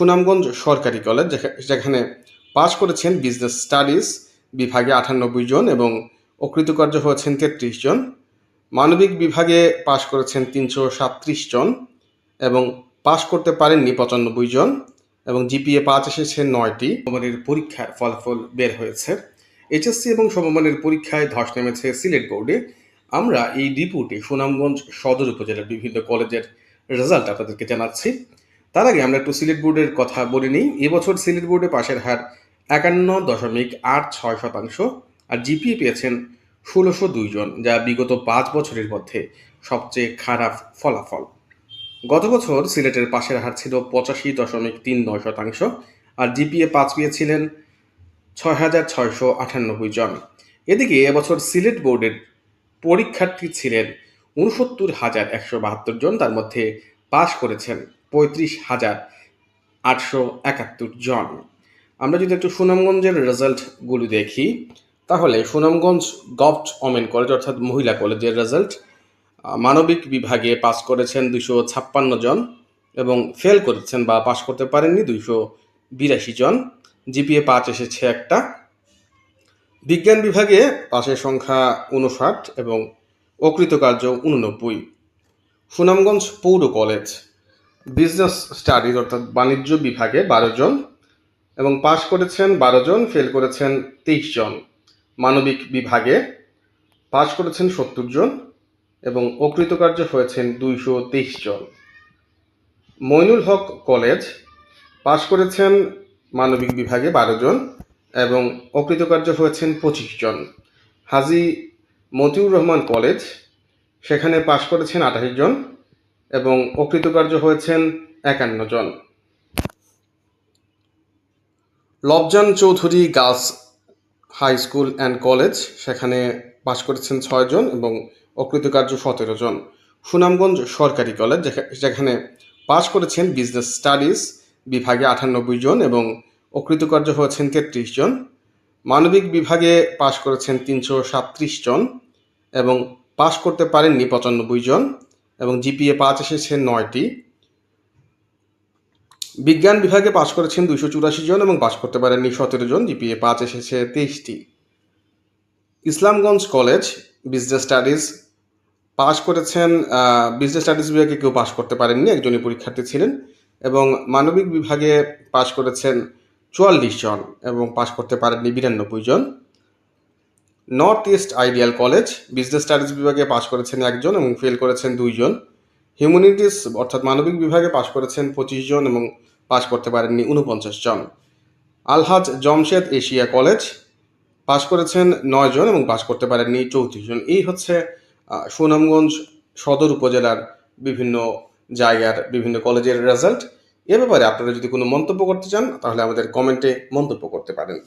সুনামগঞ্জ সরকারি কলেজ, যেখা- যেখানে পাশ করেছেন বিজনেস স্টাডিজ বিভাগে আটানব্বই জন এবং অকৃতকার্য হয়েছেন তেত্রিশ জন। মানবিক বিভাগে পাশ করেছেন তিনশো সাতত্রিশ জন এবং পাশ করতে পারেননি পঁচানব্বই জন এবং জিপিএ পাঁচ এসেছে নয়টি। সমমানের পরীক্ষার ফলাফল বের হয়েছে। এইচএসসি এবং সমমানের পরীক্ষায় ধস নেমেছে সিলেট বোর্ডে। আমরা এই রিপোর্টে সুনামগঞ্জ সদর উপজেলার বিভিন্ন কলেজের রেজাল্ট আপনাদেরকে জানাচ্ছি। তার আগে আমরা একটু সিলেট বোর্ডের কথা বলে নিই। এবছর সিলেট বোর্ডে পাশের হার একান্ন দশমিক আট ছয় শতাংশ আর জিপিএ পেয়েছেন ষোলোশো দুই জন, যা বিগত পাঁচ বছরের মধ্যে সবচেয়ে খারাপ ফলাফল। গত বছর সিলেটের পাশের হার ছিল পঁচাশি দশমিক তিন নয় শতাংশ আর জিপিএ পাঁচ পেয়েছিলেন ছয় হাজার ছয়শো আটানব্বই জন। এদিকে এবছর সিলেট বোর্ডের পরীক্ষার্থী ছিলেন উনসত্তর হাজার একশো বাহাত্তর জন, তার মধ্যে পাশ করেছেন পঁয়ত্রিশ হাজার আটশো একাত্তর জন। আমরা যদি একটু সুনামগঞ্জের রেজাল্টগুলো দেখি, তাহলে সুনামগঞ্জ গভট ওমেন কলেজ অর্থাৎ মহিলা কলেজের রেজাল্ট মানবিক বিভাগে পাস করেছেন দুশো ছাপ্পান্ন জন এবং ফেল করেছেন বা পাশ করতে পারেননি দুইশো বিরাশি জন। জিপিএ পাঁচ এসেছে একটা। বিজ্ঞান বিভাগে পাশের সংখ্যা উনষাট এবং অকৃতকার্য উননব্বই সুনামগঞ্জ পৌর কলেজ বিজনেস স্টাডিজ অর্থাৎ বাণিজ্য বিভাগে বারো জন এবং পাশ করেছেন বারো জন ফেল করেছেন তেইশ জন। মানবিক বিভাগে পাশ করেছেন সত্তর জন এবং অকৃতকার্য হয়েছেন দুইশো তেইশ জন। মইনুল হক কলেজ পাশ করেছেন মানবিক বিভাগে বারো জন এবং অকৃতকার্য হয়েছেন পঁচিশ জন। হাজি মতিউর রহমান কলেজ সেখানে পাশ করেছেন আঠাশ জন এবং অকৃতকার্য হয়েছেন একান্ন জন। Lobjan Chowdhury girls high school and college, সেখানে পাশ করেছেন ছয়জন এবং অকৃতকার্য সতেরো জন। সুনামগঞ্জ সরকারি কলেজ, যেখা- যেখানে পাশ করেছেন বিজনেস স্টাডিজ বিভাগে আটানব্বই জন এবং অকৃতকার্য হয়েছেন তেত্রিশ জন। মানবিক বিভাগে পাশ করেছেন তিনশো সাতত্রিশ জন এবং পাশ করতে পারেননি পঁচানব্বই জন। এবং জিপিএ পাঁচ এসেছে নয়টি। বিজ্ঞান বিভাগে পাশ করেছেন দুইশো চুরাশি জন এবং পাশ করতে পারেননি সতেরো জন। জিপিএ পাঁচ এসেছে তেইশটি। ইসলামগঞ্জ কলেজ বিজনেস স্টাডিজ পাশ করেছেন বিজনেস স্টাডিজ বিভাগে কেউ পাশ করতে পারেননি, একজনই পরীক্ষার্থী ছিলেন এবং মানবিক বিভাগে পাশ করেছেন চুয়াল্লিশ জন এবং পাশ করতে পারেননি বিরানব্বই জন। North east ideal college business studies বিভাগে পাশ করেছেন একজন এবং ফেল করেছেন দুইজন। হিউম্যানিটিস অর্থাৎ মানবিক বিভাগে পাশ করেছেন পঁচিশ জন এবং পাশ করতে পারেননি উনপঞ্চাশ জন। Alhaj Jamshed Asia college pass করেছেন নয় জন এবং পাশ করতে পারেননি চৌত্রিশ জন। এই হচ্ছে সুনামগঞ্জ সদর উপজেলার বিভিন্ন জায়গার বিভিন্ন কলেজের রেজাল্ট এ ব্যাপারে আপনারা যদি কোনো মন্তব্য করতে চান, তাহলে আমাদের কমেন্টে মন্তব্য করতে পারেন।